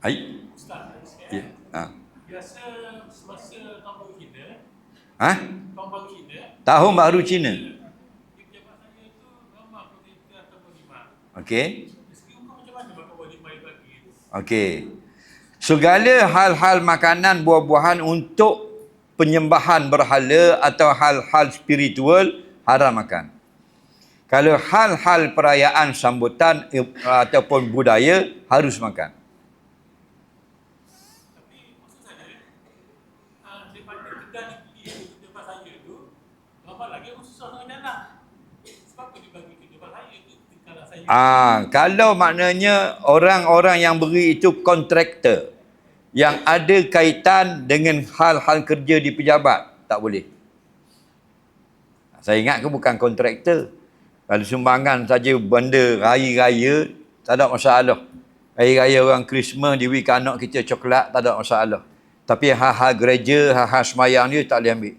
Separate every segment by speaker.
Speaker 1: Ai.
Speaker 2: Ustaz, sikit.
Speaker 1: Ya. Ha.
Speaker 2: Biasa semasa tahun baru Cina,
Speaker 1: Ha?
Speaker 2: tahun baru Cina,
Speaker 1: Tahun baru Cina.
Speaker 2: di pejabat saya itu ramah imam.
Speaker 1: Okey. Okey. Segala hal-hal makanan buah-buahan untuk penyembahan berhala atau hal-hal spiritual haram makan. Kalau hal-hal perayaan sambutan eh, ataupun budaya harus makan.
Speaker 2: Tapi maksud saya, daripada kedai negeri itu, pejabat saya itu, ramah lagi susah nak jalan. Sebab apa dia bagi pejabat saya itu, kalau saya
Speaker 1: Ah, kalau maknanya orang-orang yang beri itu kontraktor yang ada kaitan dengan hal-hal kerja di pejabat, tak boleh. Saya ingat ke bukan kontraktor. Kalau sumbangan saja benda hari raya, tak ada masalah. Hari raya orang Christmas diberi ke anak kita coklat, tak ada masalah. Tapi hal-hal gereja, hal-hal semayang dia tak boleh ambil.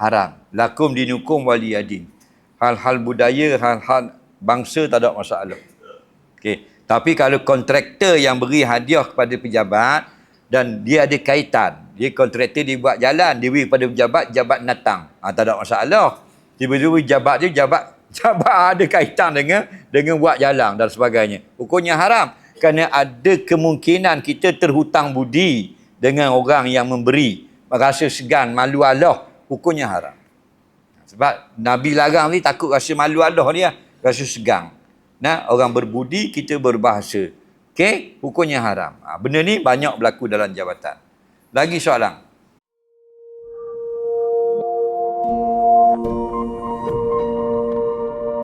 Speaker 1: Haram. Lakum dinukum wali adin. Hal-hal budaya, hal-hal bangsa tak ada masalah. Okey. Tapi kalau kontraktor yang beri hadiah kepada pejabat dan dia ada kaitan, dia kontraktor dia buat jalan, dia beri kepada pejabat, jabat datang. Ha, tak ada masalah. Tiba-tiba jabat dia jabat jabat ada kaitan dengan dengan buat jalan dan sebagainya. Hukumnya haram kerana ada kemungkinan kita terhutang budi dengan orang yang memberi rasa segan malu Allah hukumnya haram. Sebab Nabi larang ni takut rasa malu Allah dia lah, rasa segan. Nah orang berbudi kita berbahasa. Okey? Hukumnya haram. Ha, benda ni banyak berlaku dalam jabatan. Lagi soalan.